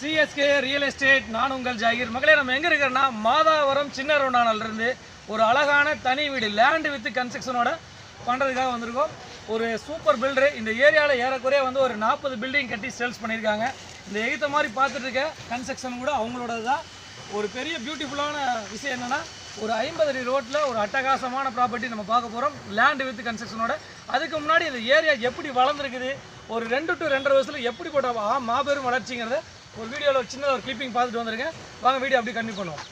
CSK real estate நான் உங்கள் ஜாகிர். மகளே நம்ம எங்கே இருக்கிறோன்னா மாதாவரம் சின்ன ரோண்டானல்ல ஒரு அழகான தனி வீடு லேண்ட் வித் கன்ஸ்ட்ரக்ஷனோட பண்ணுறதுக்காக வந்திருக்கோம். ஒரு சூப்பர் பில்டரு இந்த ஏரியாவில் ஏறக்குறைய வந்து ஒரு நாற்பது பில்டிங் கட்டி சேல்ஸ் பண்ணியிருக்காங்க. இந்த எகித்த மாதிரி பார்த்துட்டு இருக்க கன்ஸ்ட்ரக்ஷன் கூட அவங்களோடது தான் ஒரு பெரிய பியூட்டிஃபுல்லான விஷயம் என்னென்னா ஒரு ஐம்பது அடி ரோட்டில் ஒரு அட்டகாசமான ப்ராப்பர்ட்டி நம்ம பார்க்க போகிறோம் லேண்ட் வித் கன்ஸ்ட்ரக்ஷனோட அதுக்கு முன்னாடி இந்த ஏரியா எப்படி வளர்ந்துருக்குது ஒரு ரெண்டு டு ரெண்டரை வருஷத்தில் எப்படிப்பட்ட ஆ- மாபெரும் வளர்ச்சிங்கிறத ஒரு வீடியோவில் சின்ன ஒரு கிளிப்பிங் பார்த்துட்டு வந்திருக்கேன். வாங்க வீடியோ அப்படியே கண்டினியூ பண்ணுவோம்.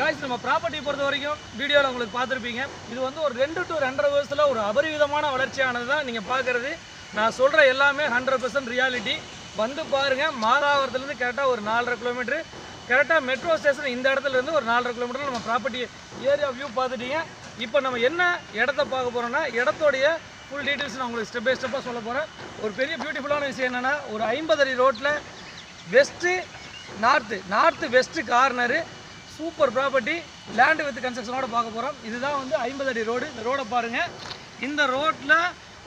காய்ஸ் நம்ம ப்ராப்பர்ட்டி பொறுத்த வரைக்கும் வீடியோவில் உங்களுக்கு பார்த்துருப்பீங்க. இது வந்து ஒரு ரெண்டு டு ரெண்டரை வருஷத்தில் ஒரு அபரிவிதமான வளர்ச்சியானது தான் நீங்கள் பார்க்குறது. நான் சொல்கிற எல்லாமே ஹண்ட்ரட் பர்சன்ட் ரியாலிட்டி வந்து பாருங்கள் மாதாவரத்துலேருந்து கரெக்டாக ஒரு நாலரை கிலோமீட்டரு கரெக்டாக மெட்ரோ ஸ்டேஷன் இந்த இடத்துலேருந்து ஒரு நாலரை கிலோமீட்டரில் நம்ம ப்ராப்பர்ட்டி ஏரியா வியூ பார்த்துட்டீங்க. இப்போ நம்ம என்ன இடத்த பார்க்க போகிறோம்னா இடத்தோடைய ஃபுல் டீட்டெயில்ஸ் நான் உங்களுக்கு ஸ்டெப் பை ஸ்டெப்பாக சொல்ல போகிறேன் ஒரு பெரிய பியூட்டிஃபுல்லான விஷயம் என்னென்னா ஒரு ஐம்பது அடி ரோட்டில் west north north west corner super property. Land with கன்ஸ்ட்ரக்ஷனோட பார்க்க போகிறோம் இதுதான் வந்து ஐம்பது அடி ரோடு. இந்த ரோடை பாருங்கள் இந்த ரோட்டில்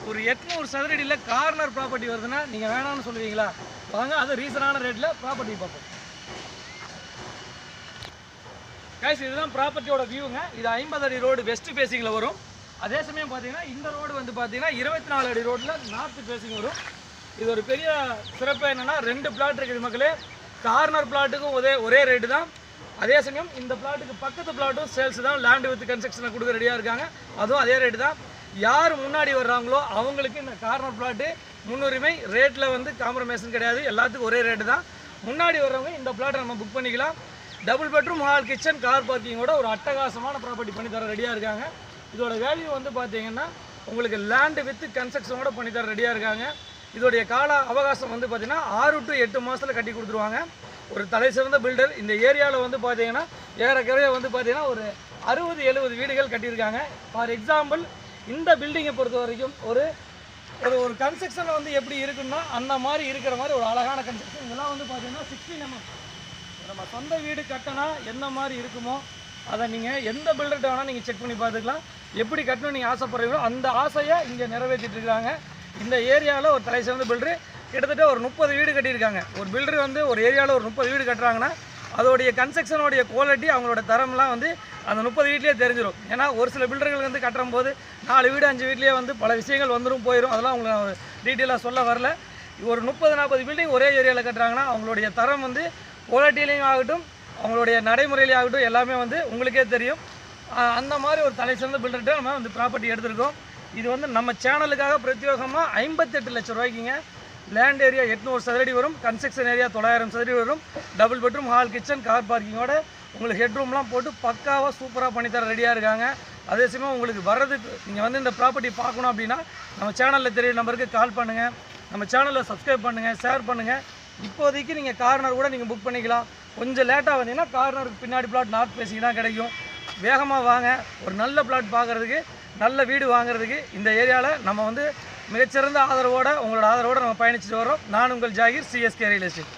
ஒரு எட்நூறு சதுரடியில் கார்னர் ப்ராப்பர்ட்டி வருதுன்னா நீங்கள் வேணாம்னு சொல்லுவீங்களா? வாங்க அது ரீசனான ரேட்டில் ப்ராப்பர்ட்டி பார்ப்போம். கைஸ் இதுதான் ப்ராப்பர்ட்டியோட வியூங்க இது ஐம்பது அடி ரோடு வெஸ்ட் ஃபேசிங்கில் வரும். அதே சமயம் பார்த்தீங்கன்னா இந்த ரோடு வந்து பார்த்தீங்கன்னா இருபத்தி நாலு அடி ரோட்டில் நார்த்து பேசிங் வரும். இது ஒரு பெரிய சிறப்பு என்னென்னா ரெண்டு பிளாட் இருக்குது மக்களே. கார்னர் பிளாட்டுக்கும் ஒரே ஒரே ரேட்டு தான். அதே சமயம் இந்த பிளாட்டுக்கு பக்கத்து பிளாட்டும் சேல்ஸ் தான் லேண்ட் வித் கன்ஸ்ட்ரக்ஷனை கொடுக்க ரெடியாக இருக்காங்க. அதுவும் அதே ரேட்டு தான். யார் முன்னாடி வர்றாங்களோ அவங்களுக்கு இந்த கார்னர் பிளாட்டு முன்னுரிமை ரேட்டில் வந்து காம்ப்ரமைஸும் கிடையாது. எல்லாத்துக்கும் ஒரே ரேட்டு தான். முன்னாடி வர்றவங்க இந்த பிளாட்டை நம்ம புக் பண்ணிக்கலாம். Double bedroom hall kitchen car பார்க்கிங்கோட ஒரு அட்டகாசமான ப்ராப்பர்ட்டி பண்ணி தர ரெடியாக இருக்காங்க. இதோட வேல்யூ வந்து பார்த்தீங்கன்னா உங்களுக்கு லேண்டு வித் கன்ஸ்ட்ரக்ஷனோட பண்ணி தர ரெடியாக இருக்காங்க. இதோடைய கால அவகாசம் வந்து பார்த்தீங்கன்னா ஆறு டு எட்டு மாதத்தில் கட்டி கொடுத்துருவாங்க. ஒரு தலை சிறந்த பில்டர் இந்த ஏரியாவில் வந்து பார்த்தீங்கன்னா ஏறக்குறைய வந்து பார்த்தீங்கன்னா ஒரு அறுபது எழுபது வீடுகள் கட்டியிருக்காங்க. ஃபார் எக்ஸாம்பிள் இந்த பில்டிங்கை பொறுத்த வரைக்கும் ஒரு ஒரு ஒரு கன்ஸ்ட்ரக்ஷனில் வந்து எப்படி இருக்குன்னா அந்த மாதிரி இருக்கிற மாதிரி ஒரு அழகான கன்ஸ்ட்ரக்ஷன் இதெல்லாம் வந்து பார்த்தீங்கன்னா சிக்ஸ்டீன் எம்எம் mm. நம்ம சொந்த வீடு கட்டினா என்ன மாதிரி இருக்குமோ அதை நீங்கள் எந்த பில்டர்கிட்ட வேணால் நீங்கள் செக் பண்ணி பார்த்துக்கலாம். எப்படி கட்டணும்னு நீங்கள் ஆசைப்படுறீங்களோ அந்த ஆசையை இங்கே நிறைவேற்றிட்டு இருக்கிறாங்க இந்த ஏரியாவில் ஒரு தலை சிறந்த பில்டரு கிட்டத்தட்ட ஒரு முப்பது வீடு கட்டியிருக்காங்க. ஒரு பில்டர் வந்து ஒரு ஏரியாவில் ஒரு முப்பது வீடு கட்டுறாங்கன்னா அதோடைய கன்ஸ்ட்ரக்ஷனோடைய குவாலிட்டி அவங்களோட தரம்லாம் வந்து அந்த முப்பது வீட்லேயே தெரிஞ்சிடும் ஏன்னா ஒரு சில பில்டர்கள் வந்து கட்டுற போது நாலு வீடு அஞ்சு வீட்லேயே வந்து பல விஷயங்கள் வந்துடும் போயிடும் அதெல்லாம் உங்களுக்கு டீட்டெயிலாக சொல்ல வரல. ஒரு முப்பது நாற்பது பில்டிங் ஒரே ஏரியாவில் கட்டுறாங்கன்னா அவங்களுடைய தரம் வந்து குவாலிட்டிலையும் ஆகட்டும் அவங்களுடைய நடைமுறையிலையும் ஆகட்டும் எல்லாமே வந்து உங்களுக்கே தெரியும். அந்த மாதிரி ஒரு தலை சிறந்த பில்டர்கிட்ட நம்ம வந்து ப்ராப்பர்ட்டி எடுத்திருக்கோம். இது வந்து நம்ம சேனலுக்காக பிரத்யோகமாக ஐம்பத்தெட்டு லட்ச ரூபாய்க்குங்க. லேண்ட் ஏரியா எட்நூறு சதுரடி வரும். கன்ஸ்ட்ரக்ஷன் ஏரியா தொள்ளாயிரம் சதுரடி வரும். Double bedroom hall kitchen car பார்க்கிங்கோட உங்களுக்கு ஹெட்ரூம்லாம் போட்டு பக்காவாக சூப்பராக பண்ணித்தர ரெடியாக இருக்காங்க. அதே சமயம் உங்களுக்கு வர்றதுக்கு நீங்கள் வந்து இந்த ப்ராப்பர்ட்டி பார்க்கணும் அப்படின்னா நம்ம சேனலில் தெரிய நம்பருக்கு கால் பண்ணுங்கள் நம்ம சேனலில் சப்ஸ்கிரைப் பண்ணுங்கள் ஷேர் பண்ணுங்கள் இப்போதைக்கு நீங்கள் கார்னர் கூட நீங்கள் புக் பண்ணிக்கலாம். கொஞ்சம் லேட்டாக வந்தீங்கன்னா கார்னருக்கு பின்னாடி பிளாட் நார்த் பேசிங் தான் கிடைக்கும். வேகமாக வாங்க. ஒரு நல்ல பிளாட் பார்க்குறதுக்கு நல்ல வீடு வாங்குறதுக்கு இந்த ஏரியாவில் நம்ம வந்து மிகச்சிறந்த ஆதரவோட உங்களோட ஆதரவோடு நம்ம பயணிச்சுட்டு வரோம் நான் உங்கள் ஜாகிர் சிஎஸ்கே ரியல் எஸ்டேட்